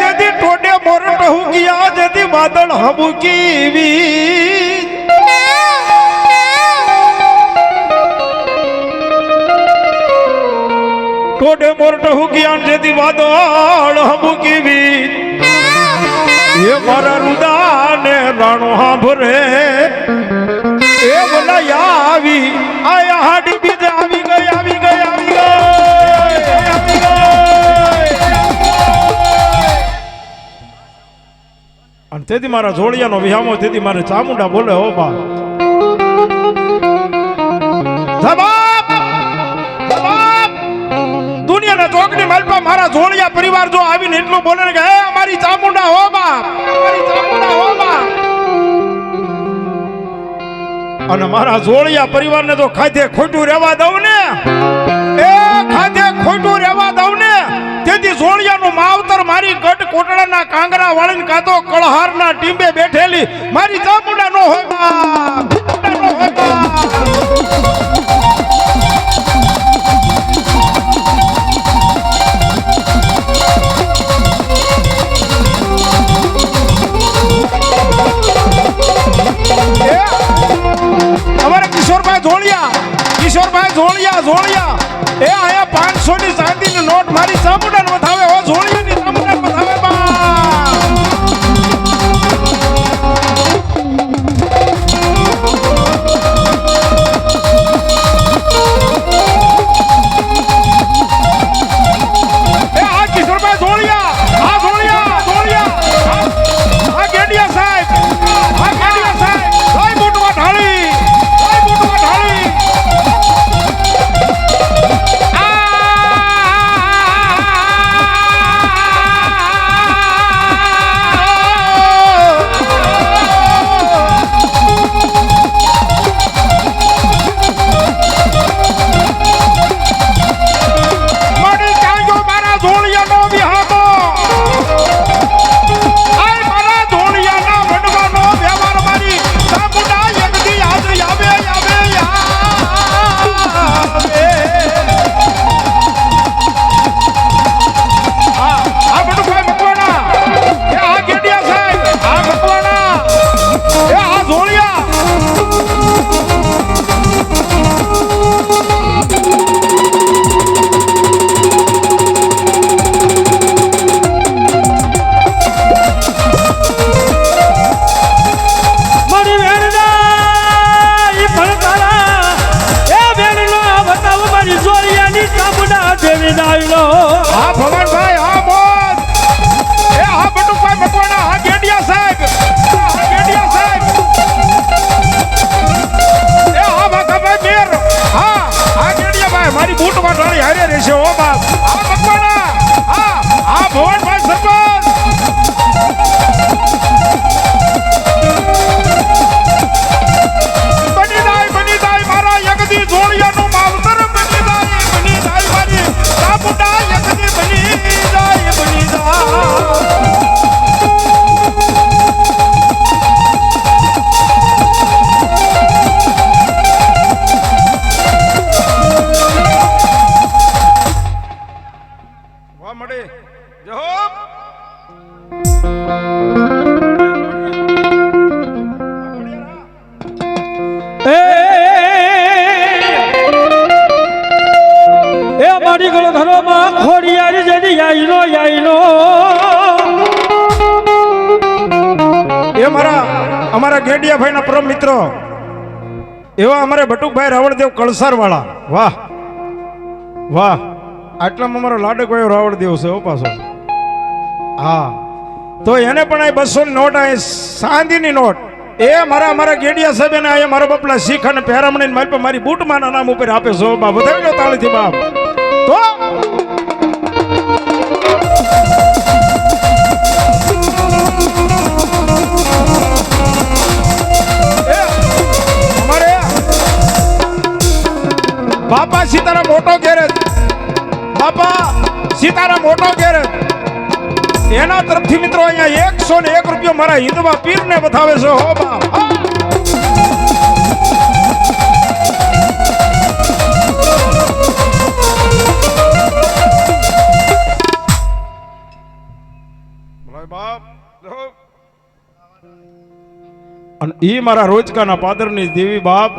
જદી ટોડે મોરટ હુકિયા જદી વાદળ હબુકી ટોડે મોરટ હુકિયા જદી વાદળ હબુકી એ મારા રુદાને રાણો હાંભરે. અને તેથી મારા જોડિયાનો વિહામો, તેથી મારે ચામુંડા બોલે, હો બા. દુનિયાના ચોકની માલપા મારા જોડિયા પરિવાર જો આવીને એટલું બોલે કે, હે, અમારી ચામુંડા, હો બાપ! અમારી ચામુંડા, હો બાપ! અને મારા જોડિયા પરિવારને તો ખાધે ખોટું રહેવા દઉં ને. એ ખાધે ખોટું રહેવા દઉં ને. તેથી જોડિયાનું માવતર મારી ગઢ કોટડાના કાંગરા વાળીને કાતો કળહારના ટીંબે બેઠેલી. મારી ચામુંડા નો હોય ધોળિયા ધોળિયા. એ આયા પાંચસો ની ચાંદી ની નોટ મારી ચામુંડા ઘરોમાં ખોડિયાર જેની આઈલો આઈલો એ મારા, અમારા ગેડિયાભાઈના પરમ મિત્રો. એવા અમારે બટુકભાઈ રાવળદેવ કળસાર વાળા વાહ વાહ. આટલામાં અમારો લાડકભાઈ રાવળદેવ છે પાછો. હા. તો એને પણ આ બસો નોટ આ સાંધીની નોટ. એ મારા, અમારા ગેડિયા સાહેબ એને અહીંયા મારો બપલા શીખ અને પહેરામણી મારી પર મારી બૂટમાના નામ ઉપર આપે છે બાપ. વધાવી લો તાળીથી બાપ. બાપા સીતારામ મોટો ગેરેજ. બાપા સીતારામ મોટો ગેરેજ. એના તરફથી મિત્રો અહીંયા એકસો ને એક રૂપિયો મારા હિન્દુમાં પીર ને બતાવે છે. હો બાપ. અને ઈ મારા રોજકાના પાદરની દેવી બાપ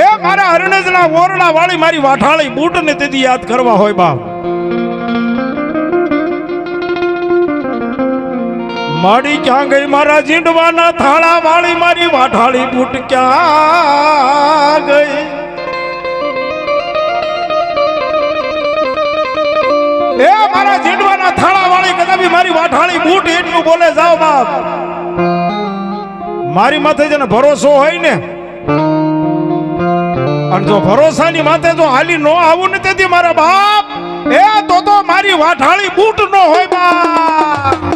એ મારા હરણેજના ઓરડા વાળી મારી વાઠાળી બૂટ ને તેથી યાદ કરવા હોય બાપ માડી ક્યાં ગઈ મારા જીંડવાના થાળા વાળી મારી વાઠાળી બૂટ ક્યાં ગઈ એ મારા જીંડવાના થાળા વાળી કદાપી મારી વાઠાળી બૂટ એટલું બોલે જાઓ બાપ મારી માથે જેને ભરોસો હોય ને, અને જો ભરોસાની માથે જો હાલી નો આવું ને, તેથી મારા બાપ, એ તો તો મારી વાઠાળી બૂટ નો હોય બાપ.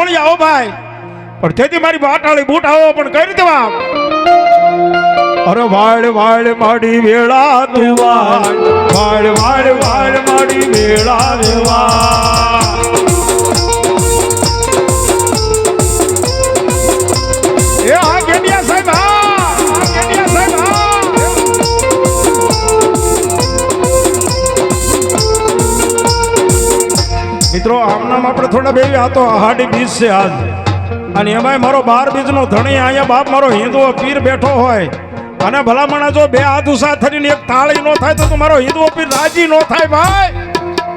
કિશોરભાઈ આવો ભાઈ. પણ તેથી મારી વાટાળી બૂટ આવો, પણ કઈ રીતે વાપ? અરે વાળ વાળ માડી વેળા તું વાળ વાળ વાળ માડી વેળા રે આમનામ આપણે થોડા બે આ તો હાડી બીજ છે આજ. અને એમાંય મારો બાર બીજનો ધણી, અહીંયા બાપ મારો હિન્દુઓ પીર બેઠો હોય. અને ભલામણા જો બે હાથ ઉષા થઈને એક તાળી નો થાય તો તું મારો હિન્દુઓ પીર રાજી નો થાય ભાઈ.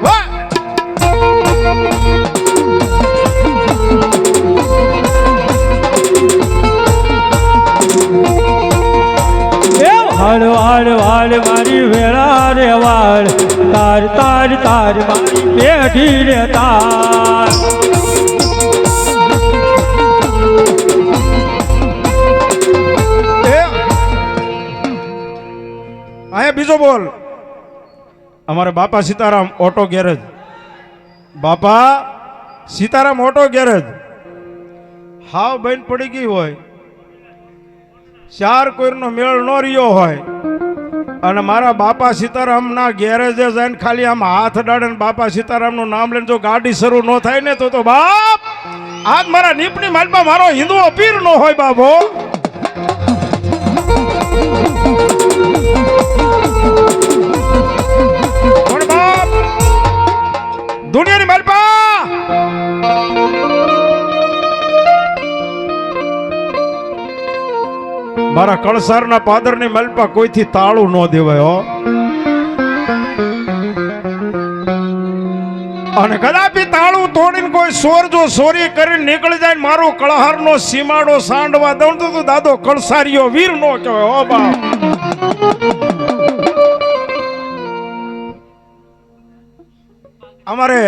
વાહ! વાળ વાળ વાળ મારી વેળા રે વાળ. તાર તાર તાર, મારી બેઠી રે તાર. અહીંયા બીજો બોલ. અમારે બાપા સીતારામ ઓટો ગેરેજ. બાપા, સીતારામ ઓટો ગેરેજ. હાવ બહેન પડી ગઈ હોય. ચાર કોઈનો મેળ ન રહ્યો હોય. અને મારા બાપા સીતારામના ગેરેજે જઈને ખાલી આમ હાથ ને બાપા સીતારામનું નામ લઈને જો ગાડી શરૂ ન થાય ને તો તો બાપ, આજ મારા નીપની માલમાં મારો હિન્દુઓ પીર નો હોય બાબો દુનિયાની મારા કળસારના પાદરની પર કોઈથી તાળું ન દેવાય અને કદાપી તાળું તોડીને કોઈ સોર જો સોરી કરીને નીકળી જાય મારો કળહારનો સીમાડો સાંડવા દઉં તો દાદો કળસારીઓ વીર નો કહેવાય, હો બાપ. અમારે,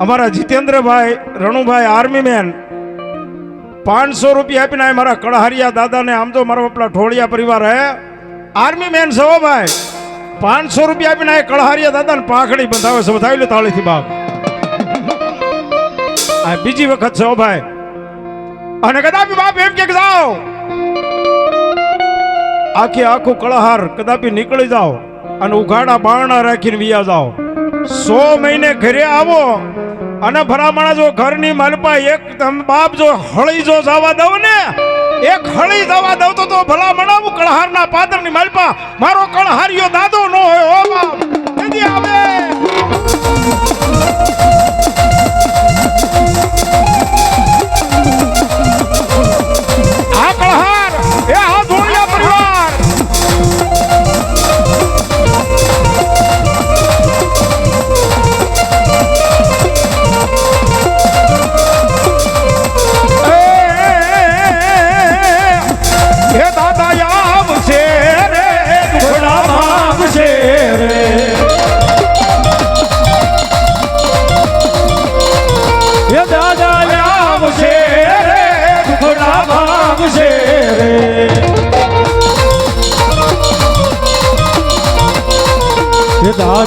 અમારા જીતેન્દ્રભાઈ, રણુભાઈ આર્મી મેન પાંચસો રૂપિયા આપીને મારા કળહારિયા દાદાને, આમ તો મારા પેલા ઠોળિયા પરિવાર હે. આર્મી મેન છે ભાઈ. પાંચસો રૂપિયા આપીને આ કળહારિયા દાદાને પાખડી બંધાવે છે. બતાવી લો તાળીથી બાપ. આ બીજી વખત છે ભાઈ. અને કદાપી બાપ એમ કે જાઓ. આખી આખું કળહાર કદાપી નીકળી જાઓ અને ઉઘાડા બારણા રાખીને વિયા જાઓ. સો મહિને ઘરે આવો. અને ભરામણા જો ઘરની માલપા એક તમે બાપ જો હળી જો જવા દઉં ને, એક હળી જવા દઉં તો તો ભલા મણાવું કળહારના પાદરની માલપા મારો કળહારિયો દાદો નો હોય ઓ બાપ.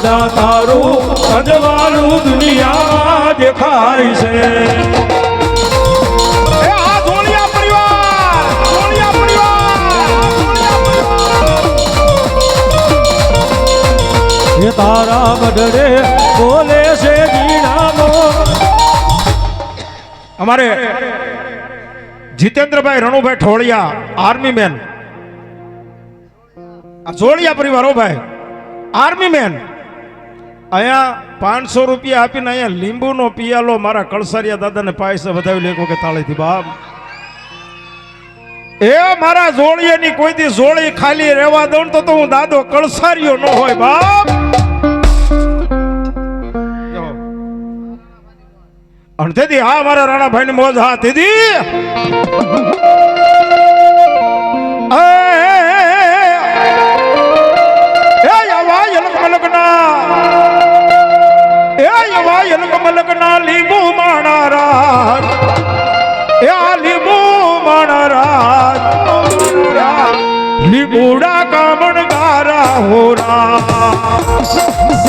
દાદા તારું અજવાળું દુનિયામાં દેખાય છે. તારા બદલે બોલે છે અમારે જીતેન્દ્રભાઈ રણુભાઈ ઠોળિયા આર્મી મેન. આ ઝોળિયા પરિવાર ભાઈ આર્મી મેન. અહીંયા પાંચસો રૂપિયા આપીને અહીંયા લીંબુનો પિયાલો મારા કળસરિયા દાદાને પાયસે વધાવી લે કે તાળીથી બાપ એ મારા જોડિયાની કોઈ દી જોડી ખાલી રહેવા દઉં તો હું દાદો કળસારિયો ન હોય બાપ. અને તેથી હા મારા રાણાભાઈ મોજ હા તેથી એ, યવા યલક મલકના એ યવા ના લીંબુ માણારા એ આ લીંબુ માણારા લીંબુડા કામણ ગારા હોરા એ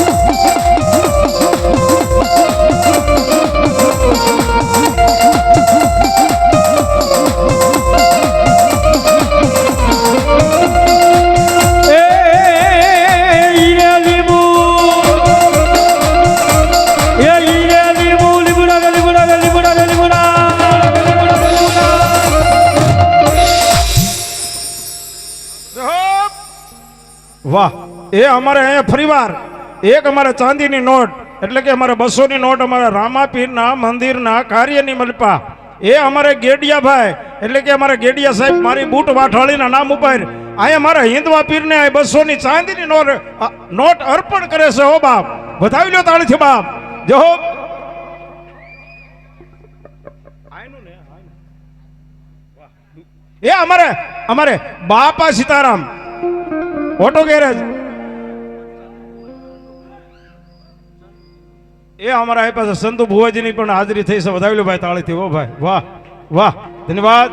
અમારે અહીંયા ફરીવાર, એક અમારે ચાંદીની નોટ, એટલે કે અમારે બસોની નોટ અમારા રામાપીરના મંદિરના કાર્યની મલપા. એ અમારે ગેડિયાભાઈ, એટલે કે અમારે ગેડિયા સાહેબ મારી બૂટ વાઠાળીના નામ ઉપર અહીંયા મારા હિન્દવા પીરને આ બસોની ચાંદીની નોટ નોટ અર્પણ કરે છે હો બાપ. વધાવી લો તાળીથી બાપ. જો એ અમારે અમારે બાપા સીતારામ. Auto garage. એ અમારા એ પાસે સંતુ ભુવાજીની પણ હાજરી થઈ છે. વધાવી ભાઈ તાળીથી. ઓ ભાઈ, વાહ વાહ, ધન્યવાદ.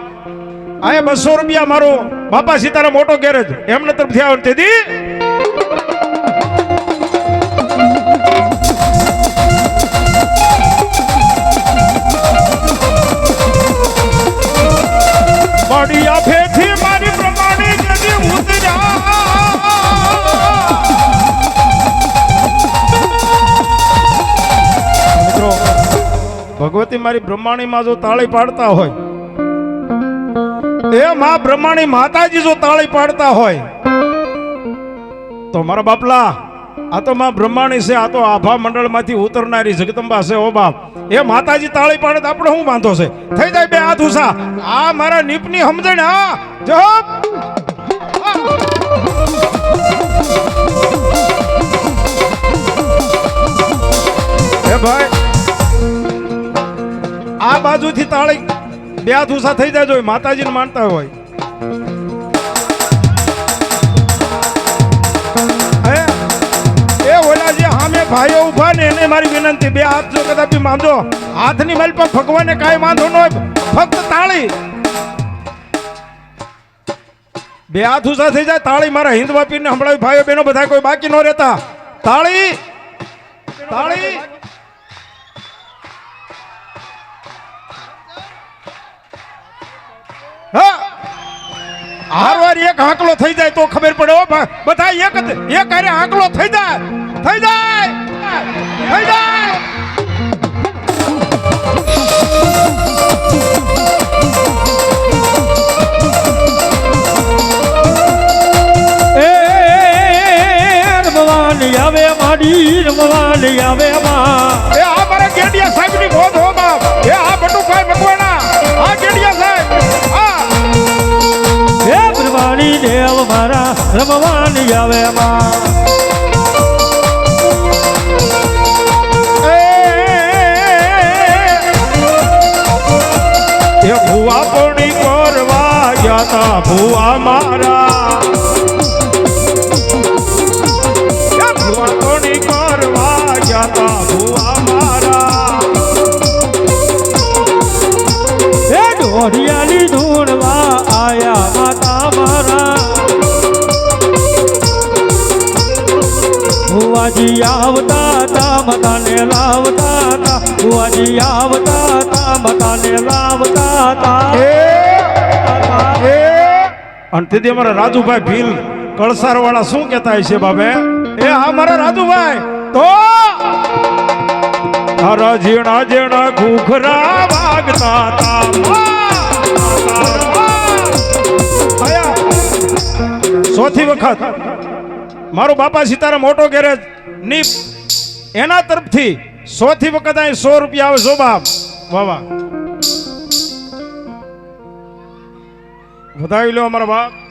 આ બસો રૂપિયા મારો બાપા સીતારામ મોટો ગેરેજ. એમને તરફથી આવે તેથી. બડિયા ફેથી ભગવતી મારી બ્રહ્માણીમાં જો તાળી પાડતા હોય, એ મા બ્રહ્માણી માતાજી જો તાળી પાડતા હોય, તો મારા બાપલા, આ તો માં બ્રહ્માણી છે, આ તો આભા મંડળમાંથી ઉતરનારી જગદંબા છે, ઓ બાપ. એ માતાજી તાળી પાડે તો આપણે શું વાંધો છે? થઈ જાય બે હાથ ઉષા આ મારા નીપની સમજણ, હા? જો ભાઈ. આ બાજુથી તાળી બે હાથ ઉષા થઈ જાય માતાજીને માનતા હોય. ભાઈઓ ઊભા ને એને મારી વિનંતી, બે હાથ જો કદાપી માંગો હાથની માલ પણ ભગવાને કાંઈ વાંધો ન હોય, ફક્ત તાળી. બે હાથ ઉષા થઈ જાય, તાળી મારા હિન્દ વાપીને હમણાં ભાઈઓ બહેનો બધા કોઈ બાકી ન રહેતા. તાળી તાળી. હારવાર એક આંકલો થઈ જાય તો ખબર પડે ઓ બધા એક એક હારે આંકલો થઈ જાય. થઈ જાય. થઈ જાય. આવે માડી રમવાની આવે માં. એ આ મારા ગેડિયા સાહેબની મોજ રમવાની આવે માં. ભુવા પોણી કરવા ગયા તા ભુવા મારા. આવતા તા મતાને લાવતા તા ભુવાજી આવતા તા મતાને લાવતા તા એ એ અને તેથી અમારા રાજુભાઈ ભીલ કળસાર વાળા શું કહેતા હશે બાબે? એ હા મારા રાજુભાઈ. તો? તારા ઝીણા ઝીણા ઘૂઘરા વાગતા તા સોથી ચોથી વખત. મારો બાપા સીતારામ મોટો ગેરેજ ની એના તરફથી સોથી વખત અહીં સો રૂપિયા આવે શોભા વાહ. વધાવી લો અમારા બાપ.